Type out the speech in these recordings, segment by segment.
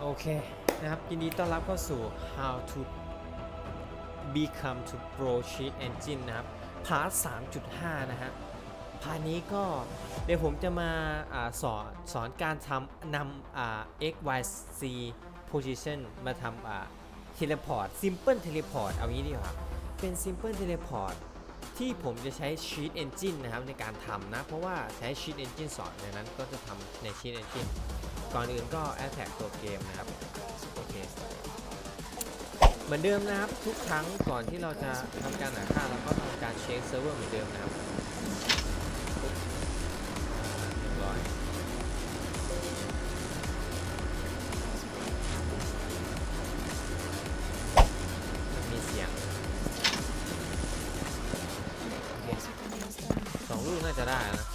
โอเคนะครับยินดีต้อนรับเข้าสู่ How to Become to Pro Cheat Engine นะครับพาร์ท3.5 นะฮะพาร์ทนี้ก็เดี๋ยวผมจะมาอาสอนสอนการทำนำอ่า x y z position มาทำอ่า teleport simple teleport เอางี้ดีกว่าเป็น simple teleport ที่ผมจะใช้ Cheat Engine นะครับในการทำนะ เพราะว่าใช้ Cheat Engine สอนในนั้นก็จะทำใน Cheat Engine ก่อนอื่นก็ a อ t แท็กตัวเกมนะครับโอเคเหมือนเดิมนะครับ ทุกครั้งก่อนที่เราจะทำการหาค่าเราก็ทำการเช็คเซิร์ฟเวอร์เหมือนเดิมนะครับเรียบร้อยมีเสียงสองลูกน่าจะได้นะ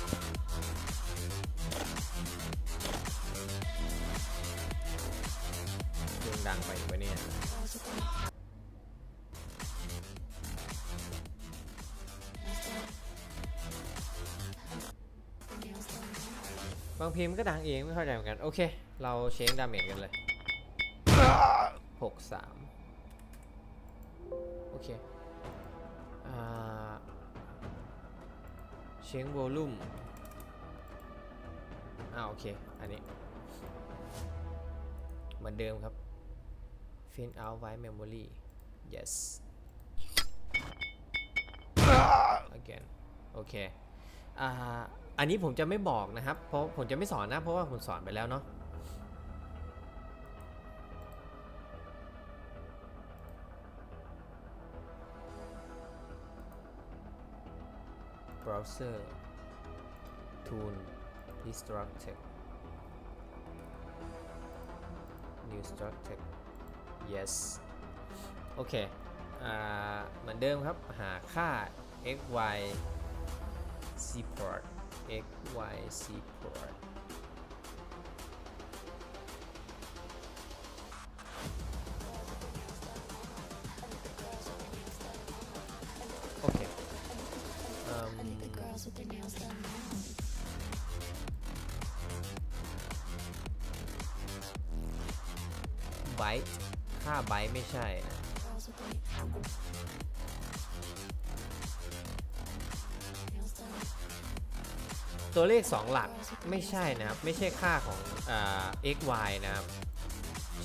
เพลงมันก็ดังเองไม่เข้าใจเหมือนกัน โอเค เราเช็คดาเมจกันเลยหกสามโอเคเช็คโวลูมอ่าโอเค อันนี้ เหมือนเดิมครับ fin out white memory yes again โอเค อ่า อันนี้ผมจะไม่บอกนะครับ เพราะผมจะไม่สอนนะ เพราะว่าผมสอนไปแล้วเนาะ browser tool destructive new structure yes โอเค อ่า เหมือนเดิมครับ หาค่า x y c x y c port โอเคเอิ่มไบต์ค่าไบต์ไม่ใช่นะ ตัวเลข 2 หลักไม่ใช่นะครับ ไม่ใช่ค่าของอ่า x y นะครับ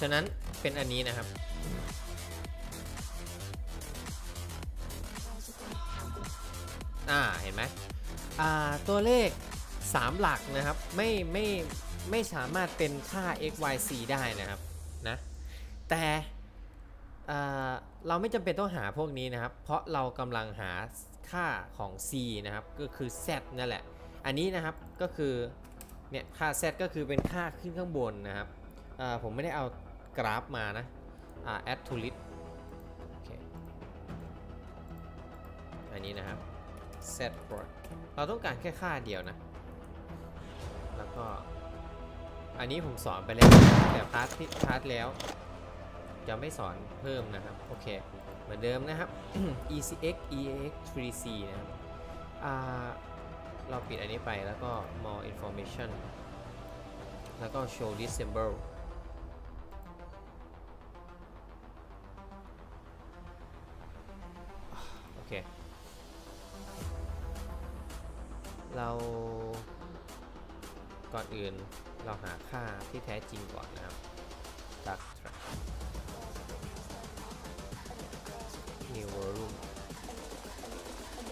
ฉะนั้นเป็นอันนี้นะครับ อ่าเห็นไหมอ่าตัวเลข 3 หลักนะครับ ไม่ไม่ไม่สามารถเป็นค่า x y c ได้นะครับนะแต่อ่าเราไม่จำเป็นต้องหาพวกนี้นะครับ เพราะเรากำลังหาค่าของ c นะครับ ก็คือ z นั่นแหละ อันนี้นะครับก็คือเนี่ยค่า z ก็คือเป็นค่าขึ้นข้างบนนะครับผมไม่ได้เอากราฟมานะอ่า add to list อันนี้นะครับ z port เราต้องการแค่ค่าเดียวนะ แล้วก็ อันนี้ผมสอนไปแล้ว แต่พาร์ทที่พาร์ทแล้ว จะไม่สอนเพิ่มนะครับ โอเค เหมือนเดิมนะครับ ECX EAX 3C นะครับอ่า เราปิดอันนี้ไปแล้วก็ more information แล้วก็ show this symbol โอเค เราก่อนอื่นเราหาค่าที่แท้จริงก่อนนะครับ duck track new volume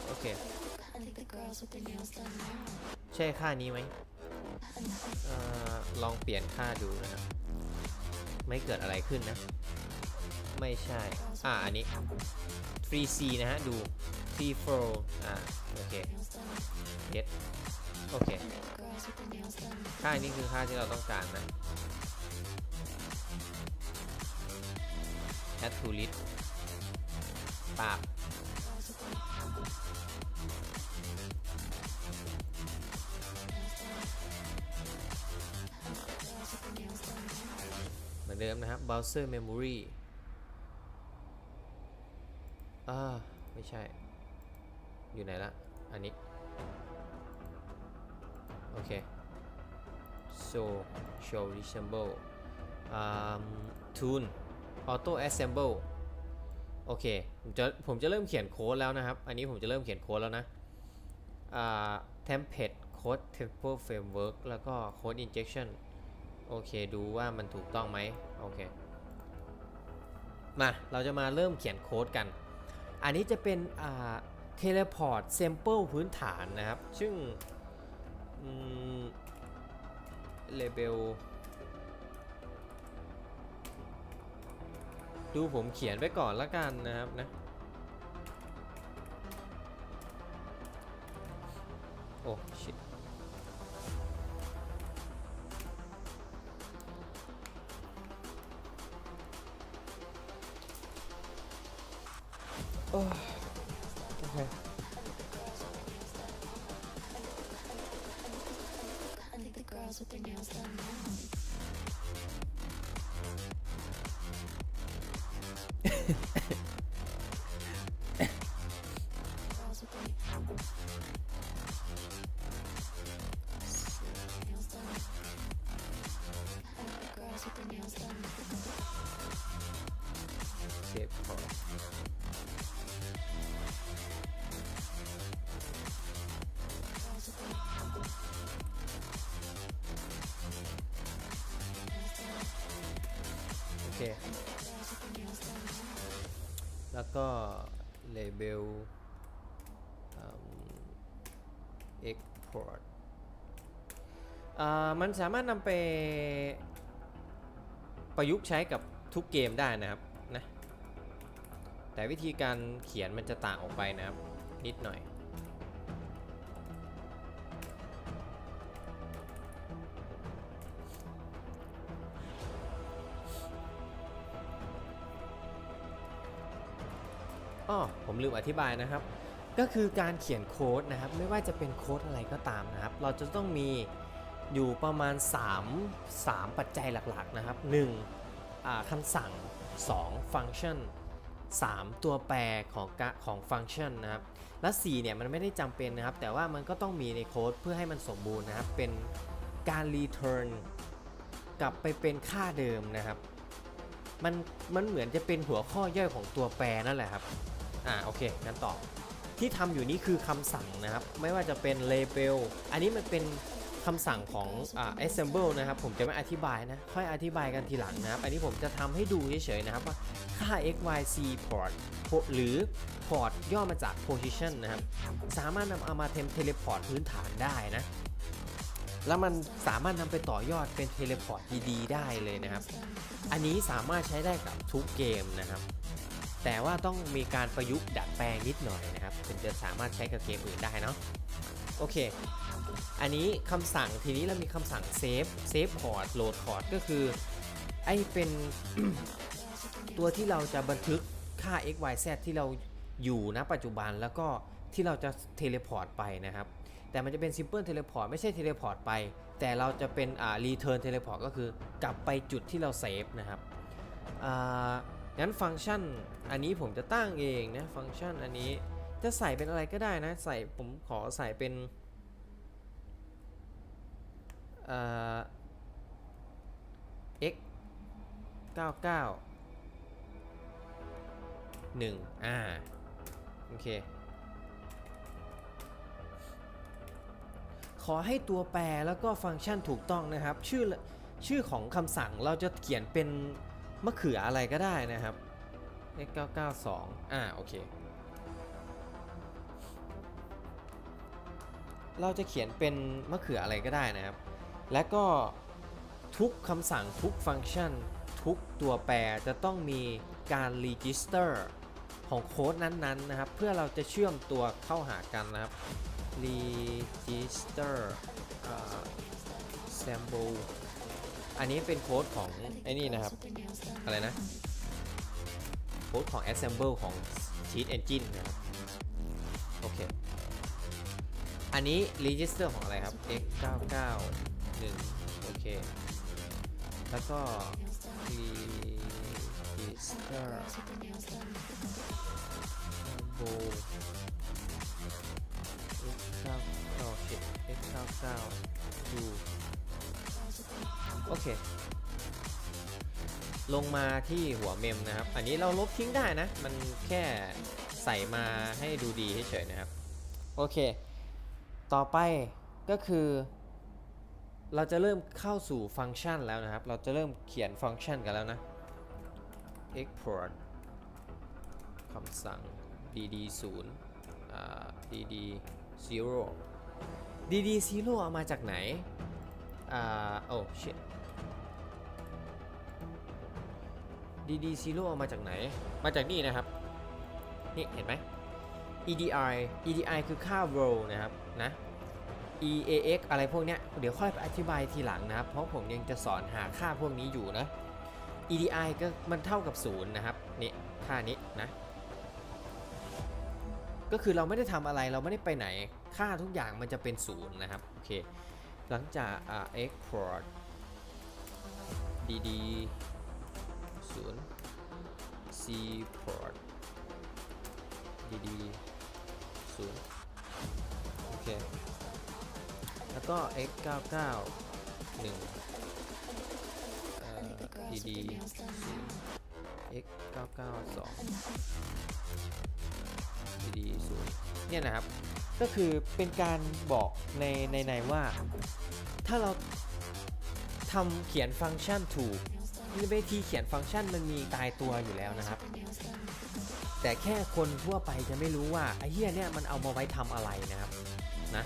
โอเค ใช่ค่านี้ไหมเอ่อลองเปลี่ยนค่าดูนะครับ ไม่เกิดอะไรขึ้นนะ ไม่ใช่ อ่า อันนี้ 3C นะฮะ ดู 3 4อ่า โอเค get โอเคค่านี้คือค่าที่เราต้องการนะ add to list ปาบ เดิมนะครับ browser memory อ่าไม่ใช่ อยู่ไหนละ อันนี้ โอเค so show resemble ทูนออโต้แอสเซมเบิลโอเค ผมจะผมจะเริ่มเขียนโค้ดแล้วนะครับ อันนี้ผมจะเริ่มเขียนโค้ดแล้วนะ อ่า template code template framework แล้วก็ code injection โอเค ดูว่ามันถูกต้องไหม โอเค มา เราจะมาเริ่มเขียนโค้ดกัน อันนี้จะเป็นอ่า teleport sample พื้นฐานนะครับ ซึ่งอืม label ดูผมเขียนไว้ก่อนละกันนะครับนะ โอ้ชิ ตโอ้โอเค I think the girls with their nails done now. ก็ label อืม export มันสามารถนำไปประยุกต์ใช้กับทุกเกมได้นะครับนะแต่วิธีการเขียนมันจะต่างออกไปนะครับ นิดหน่อย ผมลืมอธิบายนะครับ ก็คือการเขียนโค้ดนะครับ ไม่ว่าจะเป็นโค้ดอะไรก็ตามนะครับ เราจะต้องมีอยู่ประมาณ 3 3 ปัจจัยหลักๆนะครับ1อ่าคำสั่ง 2 ฟังก์ชัน3 ตัวแปรของกะของฟังก์ชันนะครับ และ 4 เนี่ย มันไม่ได้จำเป็นนะครับ แต่ว่ามันก็ต้องมีในโค้ดเพื่อให้มันสมบูรณ์นะครับ เป็นการ return กลับไปเป็นค่าเดิมนะครับ มันมันเหมือนจะเป็นหัวข้อย่อยของตัวแปรนั่นแหละครับ อ่าโอเคงั้นต่อที่ทำอยู่นี้คือคำสั่งนะครับ ไม่ว่าจะเป็น label อันนี้มันเป็นคำสั่งของอ่า assemble นะครับ ผมจะไม่อธิบายนะ ค่อยอธิบายกันทีหลังนะครับ อันนี้ผมจะทำให้ดูเฉยๆนะครับว่าค่า x y z port หรือ port ย่อมาจาก position นะครับ สามารถนำเอามาเทม teleport พื้นฐานได้นะ แล้วมันสามารถนำไปต่อยอดเป็น teleport ดีๆได้เลยนะครับ อันนี้สามารถใช้ได้กับทุกเกมนะครับ แต่ว่าต้องมีการประยุกต์ดัดแปลงนิดหน่อยนะครับถึงจะสามารถใช้กับเกมอื่นได้เนาะโอเค อันนี้คำสั่งทีนี้เรามีคำสั่งเซฟเซฟพอร์ตโหลดพอร์ตก็คือ ไอเป็น ตัวที่เราจะบันทึกค่า x y z ที่เราอยู่ณปัจจุบันแล้วก็ที่เราจะเทเลพอร์ตไปนะครับ แต่มันจะเป็น Simple Teleport ไม่ใช่เทเลพอร์ตไป แต่เราจะเป็นอ่า Return Teleport ก็คือกลับไปจุดที่เราเซฟนะครับอ่า งั้นฟังก์ชันอันนี้ผมจะตั้งเองนะฟังก์ชันอันนี้จะใส่เป็นอะไรก็ได้นะ ใส่ผมขอใส่เป็นอ่า x 99 1อ่าโอเค ขอให้ตัวแปรแล้วก็ฟังก์ชันถูกต้องนะครับ ชื่อชื่อของคำสั่งเราจะเขียนเป็น มะเขืออะไรก็ได้นะครับ x 992 อ่าโอเค เราจะเขียนเป็นมะเขืออะไรก็ได้นะครับ และก็ทุกคำสั่งทุกฟังก์ชัน ทุกตัวแปรจะต้องมีการ register ของโค้ดนั้นๆนะครับ เพื่อเราจะเชื่อมตัวเข้าหากันนะครับ register อ่า sample อันนี้เป็นโค้ดของไอ้นี่นะครับ With their nails done. อะไรนะ โค้ดของ assemble ของ Cheat Engine นะครับ โอเค อันนี้ register ของอะไรครับ x 9 9 1โอเค แล้วก็ Nails done. register Girls with their nails done. symbol x 9 oh shit x 9 9 โอเค ลงมาที่หัวเมมนะครับ อันนี้เราลบทิ้งได้นะ มันแค่ใส่มาให้ดูดีเฉยๆนะครับ โอเค ต่อไปก็คือ เราจะเริ่มเข้าสู่ฟังก์ชันแล้วนะครับ เราจะเริ่มเขียนฟังก์ชันกันแล้วนะ export คำสั่ง dd 0อ่า dd 0 dd 0เอามาจากไหน อ่า โอ้ shit dd 0เอามาจากไหน มาจากนี่นะครับ นี่เห็นไหม EDI EDI คือค่า row นะครับนะ EAX อะไรพวกเนี้ยเดี๋ยวค่อยไปอธิบายทีหลังนะครับ เพราะผมยังจะสอนหาค่าพวกนี้อยู่นะ EDI ก็มันเท่ากับศูนย์นะครับนี่ค่านี้นะก็คือเราไม่ได้ทำอะไรเราไม่ได้ไปไหนค่าทุกอย่างมันจะเป็นศูนย์นะครับโอเคหลังจากอ่า export dd 0 c port dd 0โอเค แล้วก็ x 9 9 1 dd 0 x 9 9 2 dd 0เนี่ยนะครับ ก็คือเป็นการบอกในในในว่า ถ้าเราทำเขียนฟังก์ชันถูก เวทีเขียนฟังก์ชันมันมีตายตัวอยู่แล้วนะครับ แต่แค่คนทั่วไปจะไม่รู้ว่าไอ้เหี้ยเนี่ยมันเอามาไว้ทำอะไรนะครับนะ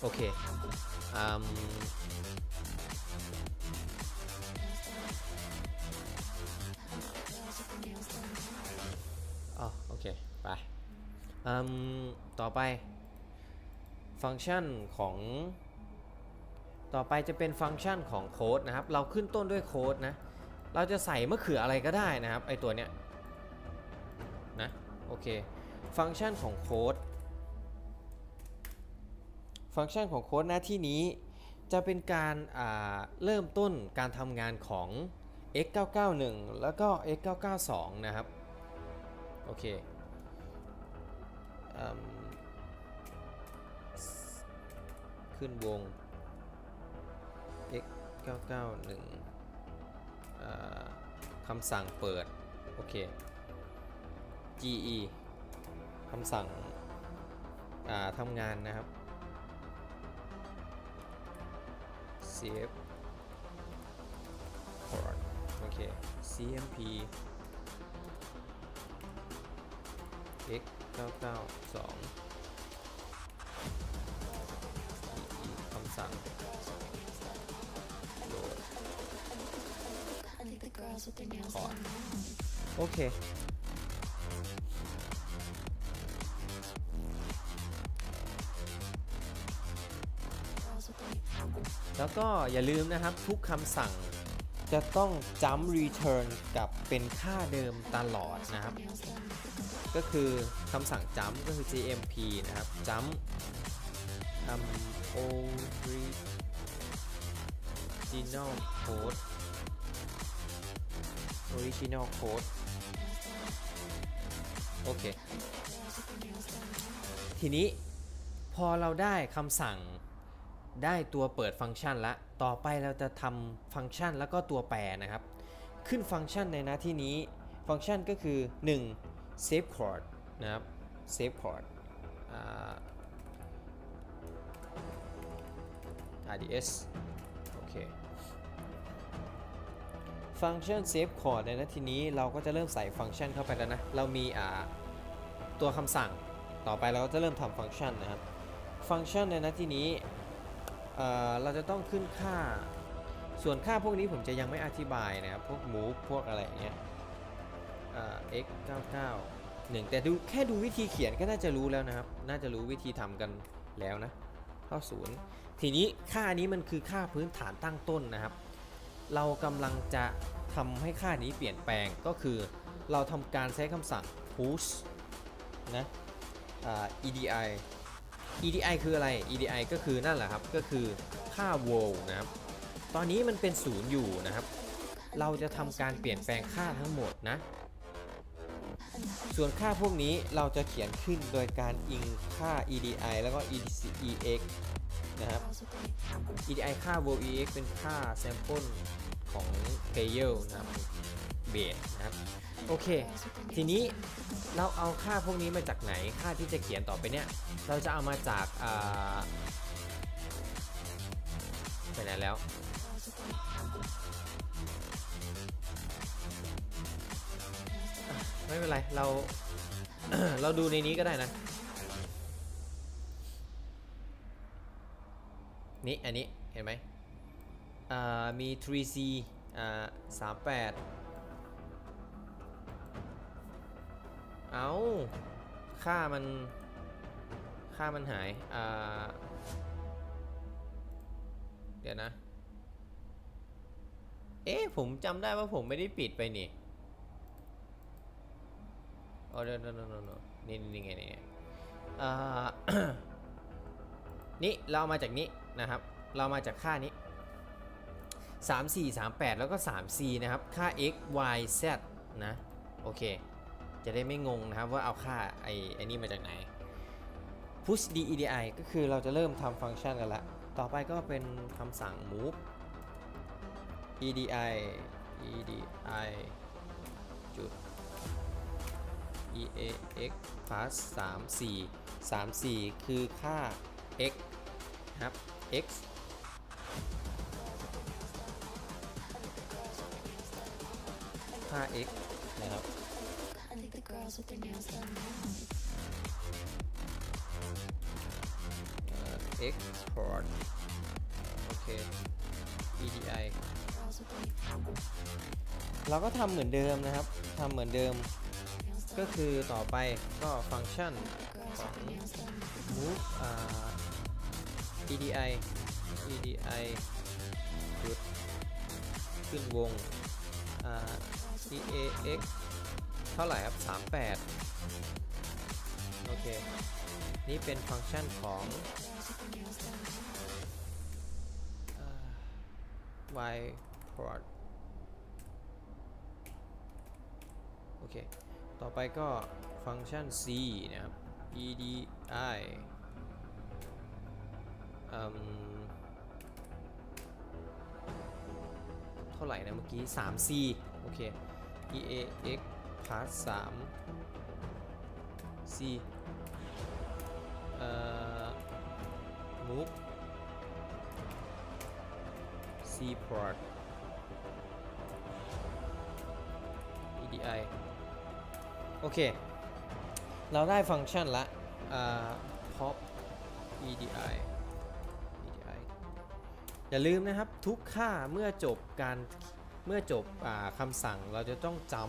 โอเคอืมอ๋อโอเค ไปอืมต่อไป ฟังก์ชันของ ต่อไปจะเป็นฟังก์ชันของโค้ดนะครับ เราขึ้นต้นด้วยโค้ดนะ เราจะใส่มะเขืออะไรก็ได้นะครับไอตัวเนี้ยนะโอเค ฟังก์ชันของโค้ดฟังก์ชันของโค้ดหน้าที่นี้จะเป็นการาเริ่มต้นการทำงานของ x991 แล้วก็ x992 นะครับ โอเคอืมขึ้นวง 991อ่าคำสั่งเปิด โอเค ge คำสั่งทำงานนะครับ cf port โอเค cmp x 992 ge คำสั่ง girls with their nails on. โอเค Girls with their แล้วก็อย่าลืมนะครับทุกคำสั่งจะต้องจำ return กับเป็นค่าเดิมตลอดนะครับ nails on. ก็คือคำสั่งจำก็คือ jmp นะครับจำ um, original code original code โอเค ทีนี้พอเราได้คำสั่งได้ตัวเปิดฟังก์ชันละต่อไปเราจะทำฟังก์ชันแล้วก็ตัวแปรนะครับ ขึ้นฟังก์ชันในหน้าที่นี้ ฟังก์ชันก็คือ 1 save chord นะครับ save chord อ่า RDS โอเค ฟังก์ชัน save chord ในน้าทีนี้เราก็จะเริ่มใส่ฟังก์ชันเข้าไปแล้วนะ เรามีอ่าตัวคำสั่งต่อไปเราก็จะเริ่มทำฟังก์ชันนะครับ ฟังก์ชันในน้าที่นี้เเราจะต้องขึ้นค่า ส่วนค่าพวกนี้ผมจะยังไม่อธิบายนะครับ พวก move พวกอะไรอย่างเงี้ยอ่า x 99 1แต่ดูแค่ดูวิธีเขียนก็น่าจะรู้แล้วนะครับ น่าจะรู้วิธีทำกันแล้วนะเข้าศูนย์ทีนี้ค่านี้มันคือค่าพื้นฐานตั้งต้นนะครับ เรากำลังจะทำให้ค่านี้เปลี่ยนแปลงก็คือ เราทำการใช้คำสั่ง push นะ edi edi คืออะไร edi ก็คือนั่นแหละครับ ก็คือค่า wall นะครับ ตอนนี้มันเป็นศูนย์อยู่นะครับ เราจะทำการเปลี่ยนแปลงค่าทั้งหมดนะ ส่วนค่าพวกนี้เราจะเขียนขึ้นโดยการอิงค่า edi แล้วก็ ex นนะครับ EDI ค่า vol ex เป็นค่า sample ของ player นะครับ base นะครับโอเค ทีนี้เราเอาค่าพวกนี้มาจากไหนค่าที่จะเขียนต่อไปเนี่ย เราจะเอามาจากอ่าไปไหนแล้วไม่เป็นไร เราเราดูในนี้ก็ได้นะ นี่ อันนี้เห็นไหม อ่ามี 3C อ่า38เอาค่ามัน ค่ามันหาย อ่า เดี๋ยวนะ เอ๊ะ ผมจำได้ว่าผมไม่ได้ปิดไปนี่อ๋อเดี๋ยวเดี๋ยวนี่นี่ไงนี่ไงอ่านี่ เรามาจากนี้นะครับ เรามาจากค่านี้ 3 4 3 8 แล้วก็ 3 c นะครับ ค่า x y z นะ โอเค จะได้ไม่งงนะครับว่าเอาค่าไอ้ไอ้นี่มาจากไหน push d edi ก็คือเราจะเริ่มทำฟังก์ชันกันละ ต่อไปก็เป็นคำสั่ง move edi edi จุด eax plus 3 4 3 4 คือค่า x ครับ x 5x นะครับเอ่อ export โอเค EDI เราก็ทำเหมือนเดิมนะครับทำเหมือนเดิม ก็คือต่อไปก็ฟังก์ชันของ move EDI EDI หยุดขึ้นวง eax เท่าไหร่ครับ 38 โอเค นี่เป็นฟังก์ชันของ y port โอเค ต่อไปก็ฟังก์ชัน c นะครับ edi เท่าไหร่นะเมื่อกี้ 3c โอเค eax plus 3 c เอ่อ move c port edi โอเค เราได้ฟังก์ชันละอ่า pop edi อย่าลืมนะครับทุกค่าเมื่อจบการ เมื่อจบอคำสั่งเราจะต้องจำ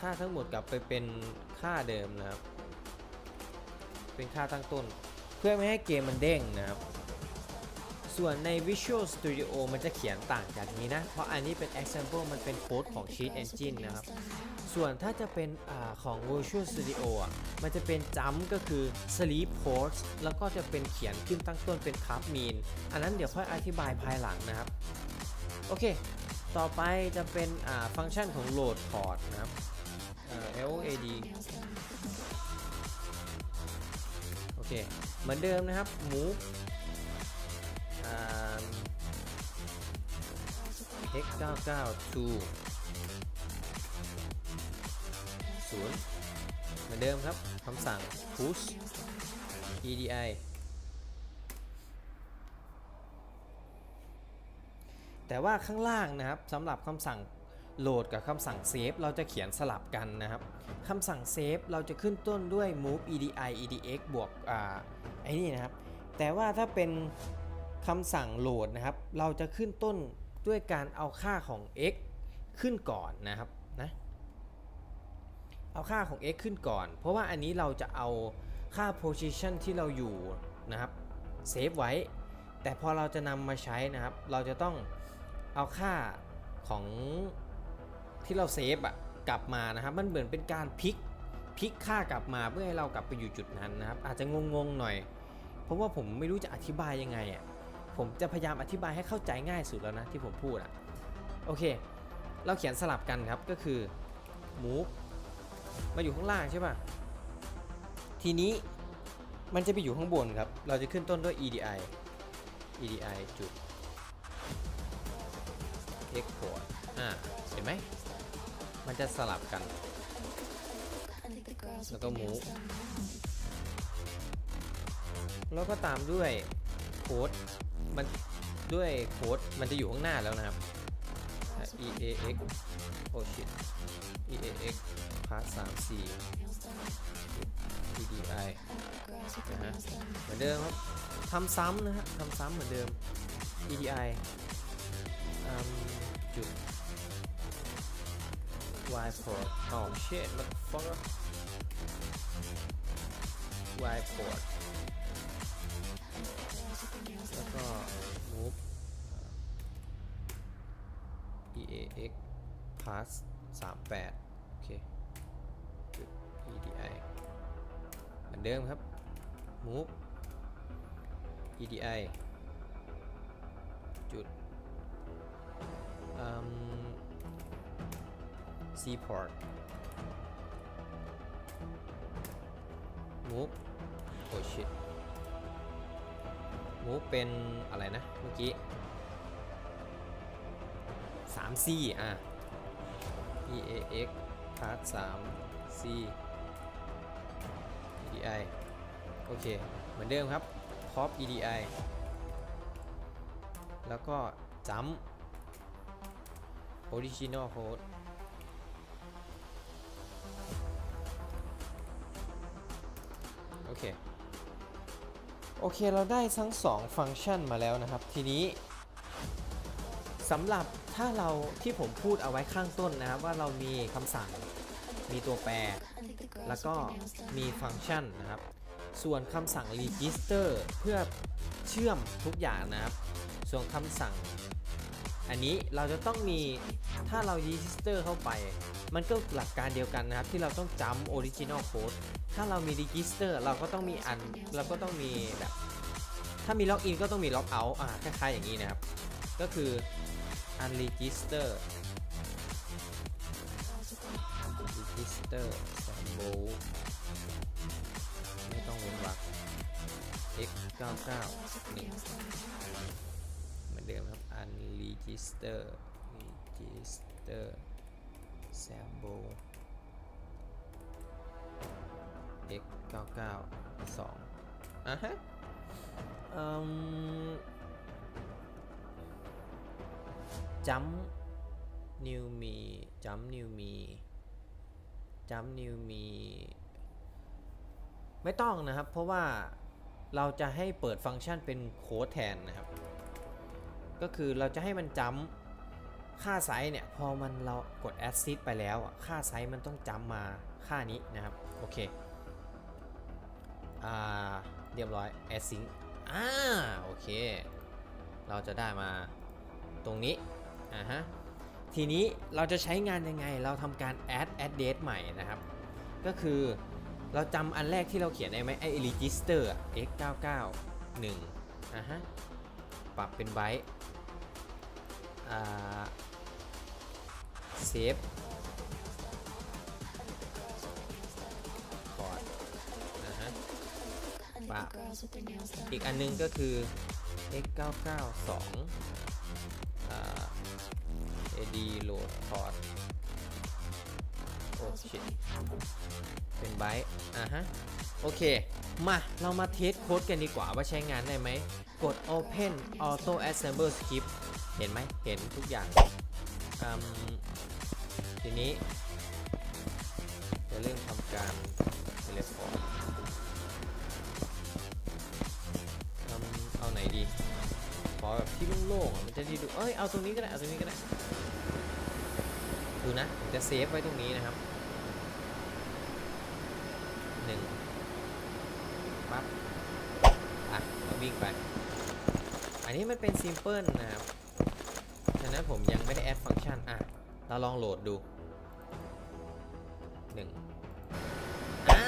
ค่าทั้งหมดกลับไปเป็นค่าเดิมนะครับ เป็นค่าตั้งต้น เพื่อไม่ให้เกมมันเด้งนะครับ ส่วนใน Visual Studio มันจะเขียนต่างจากนี้นะ เพราะอันนี้เป็น example มันเป็นโค้ดของ Cheat Engine นะครับ ส่วนถ้าจะเป็นอของ Visual Studio อะ มันจะเป็นจัมก็คือ sleep post แล้วก็จะเป็นเขียนขึ้นตั้งต้นเป็น cup mean อันนั้นเดี๋ยวค่อยอธิบายภายหลังนะครับ โอเค ต่อไปจะเป็นฟังก์ชันของ load port นะครับ LOAD โอเค เหมือนเดิมนะครับ move อ่า Girls with their x 9 9 to ศูนย์เหมือนเดิมครับคำสั่ง push edi แต่ว่าข้างล่างนะครับสำหรับคำสั่งโหลดกับคำสั่งเซฟเราจะเขียนสลับกันนะครับคำสั่งเซฟเราจะขึ้นต้นด้วย move edi edx บวกอ่าไอ้นี่นะครับ แต่ว่าถ้าเป็นคำสั่งโหลดนะครับ เราจะขึ้นต้นด้วยการเอาค่าของ x ขึ้นก่อนนะครับ เอาค่าของ x ขึ้นก่อน เพราะว่าอันนี้เราจะเอาค่า position ที่เราอยู่นะครับเซฟไว้ แต่พอเราจะนำมาใช้นะครับ เราจะต้องเอาค่าของที่เราเซฟอะกลับมานะครับ มันเหมือนเป็นการพลิกพลิกค่ากลับมาเพื่อให้เรากลับไปอยู่จุดนั้นนะครับ อาจจะงงๆหน่อย เพราะว่าผมไม่รู้จะอธิบายยังไงอะผมจะพยายามอธิบายให้เข้าใจง่ายสุดแล้วนะที่ผมพูดอะโอเค เราเขียนสลับกันครับก็คือ move มาอยู่ข้างล่างใช่ป่ะ ทีนี้มันจะไปอยู่ข้างบนครับ เราจะขึ้นต้นด้วย edi edi จุด export อ่า เห็นไหม มันจะสลับกัน แล้วก็ the nails move done. แล้วก็ตามด้วยโค้ด มันด้วยโค้ด มันจะอยู่ข้างหน้าแล้วนะครับ eax โอ้ shit eax าร์ทสามสี่ TDI นะฮะเหมือนเดิมครับทำซ้ำนะฮะทำซ้ำเหมือนเดิม TDI จุด Y port ต่อ shit motherfucker Y port แล้วก็ move EAX pass 38 มือนเดิมครับ move EDI จุด C port move โอ้ shit move เป็นอะไรนะ เมื่อกี้ 3C อะ EAX part 3 C EDI โอเค เหมือนเดิมครับ pop EDI แล้วก็จำ original code โอเค โอเค เราได้ทั้ง 2 ฟังก์ชันมาแล้วนะครับ ทีนี้สำหรับถ้าเราที่ผมพูดเอาไว้ข้างต้นนะครับ ว่าเรามีคำสั่ง มีตัวแปร แล้วก็มีฟังก์ชันนะครับ ส่วนคำสั่ง register เพื่อเชื่อมทุกอย่างนะครับ ส่วนคำสั่ง อันนี้เราจะต้องมีถ้าเรา register เข้าไป มันก็หลักการเดียวกันนะครับ ที่เราต้องจำ original code ถ้าเรามี register เราก็ต้องมีอันเราก็ต้องมีแบบถ้ามี login ก็ต้องมี log out อ่าคล้ายๆอย่างนี้นะครับ ก็คือ unregister ตอร์3โวลไม่ต้องเว้นวรรค x 9 9เหมือนเดิมครับ unregister register sample x 9 9 2อะฮะอืมจัมนิวมีจัมนิวมี new me jump new me ไม่ต้องนะครับ เพราะว่าเราจะให้เปิดฟังก์ชันเป็นโค้ดแทนนะครับ ก็คือเราจะให้มันจำค่าไซส์เนี่ย พอมันเรากด assist ไปแล้วอะค่าไซส์มันต้องจำมาค่านี้นะครับ โอเค อ่า เรียบร้อย async อ่า โอเค เราจะได้มาตรงนี้ อ่าฮะ ทีนี้เราจะใช้งานยังไงเราทำการ add address ใหม่นะครับ ก็คือเราจำอันแรกที่เราเขียนได้ไหมไอ้ register x 9 9 1อ่าฮะปรับเป็นไบต์อ่าเซฟคอร์ดนะฮะ I think Wow. the girls with the nails done. อีกอันนึงก็คือ x 9 9 2 ad load port โอ้ชิเป็นไบต์อะฮะ โอเค มาเรามาเทสโค้ดกันดีกว่าว่าใช้งานได้ไหม กด Open Auto Assemble Script เห็นไหม เห็นทุกอย่างทีนี้ จะเริ่มทำการ Teleport อืมเอาไหนดีขอแบบที่โล่งๆอะมันจะด้ดู เอ้ย เอาตรงนี้ก็ได้ เอาตรงนี้ก็ได้ ดูนะผมจะเซฟไว้ตรงนี้นะครับหนึ่งปั๊บอะเราวิ่งไป อันนี้มันเป็นซิมเพิลนะครับ ฉะนั้นผมยังไม่ได้แอดฟังก์ชัน อะ เราลองโหลดดูหนึ่งอ่า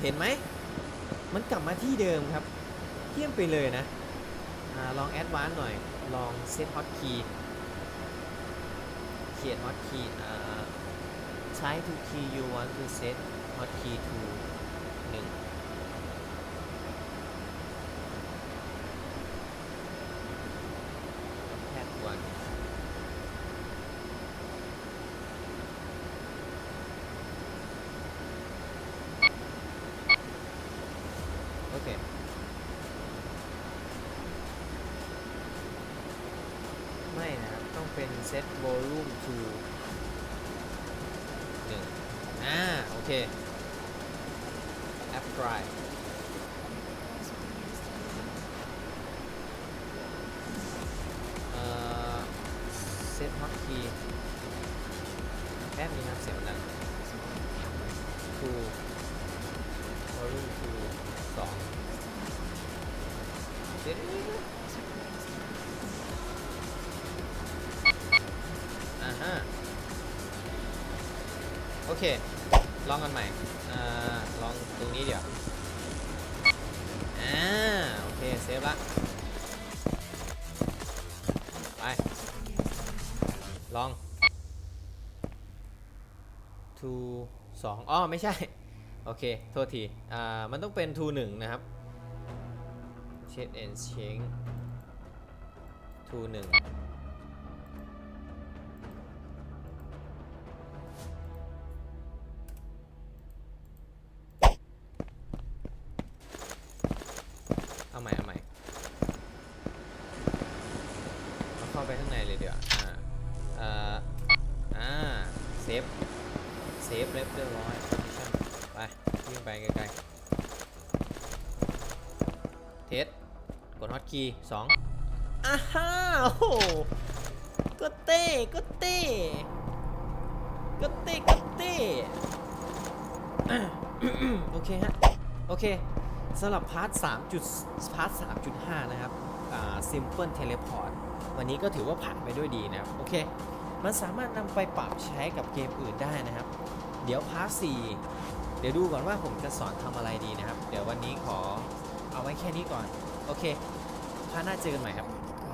เห็นไหม มันกลับมาที่เดิมครับเทียมไปเลยนะ อ่า ลองแอดวานหน่อย ลองเซตฮอตคีย์ ขียน hotkey อ่ใช้ to key you want to set hotkey to งแท็กวันโอเคไม่นะต้องเป็นเซตโวลูม แป๊บนึงครับเสียงมันดัง to volume to สองเดี๋ยวอ่าฮะโอเค ลองกันใหม่ อ่า ลองตรงนี้เดี๋ยว อ่า โอเค เซฟละ ไป ลอง สองอ๋อไม่ใช่ โอเค โทษทีอ่ามันต้องเป็น to หนึ่งนะครับ check and change to งเอาใหม่เอาใหม่เราเข้าไปข้างในเลยเดี๋ยวอ่า อ่า เซฟ เรียบเรียบร้อยไปวิ่งไปไกลๆเทสกดฮอตคีย์สองอ้าฮ่าโอ้โหก็เต้ก็เต้ก็เต้ก็เต้โอเคฮะ โอเคสำหรับพาร์ท3จุดพาร์ท3.5 นะครับ อ่า simple teleport วันนี้ก็ถือว่าผ่านไปด้วยดีนะครับ โอเค มันสามารถนำไปปรับใช้กับเกมอื่นได้นะครับ เดี๋ยวพาร์ท4เดี๋ยวดูก่อนว่าผมจะสอนทำอะไรดีนะครับ เดี๋ยววันนี้ขอเอาไว้แค่นี้ก่อน โอเคพาร์ทหน้าเจอกันใหม่ครับ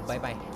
บ๊ายบาย Instagram.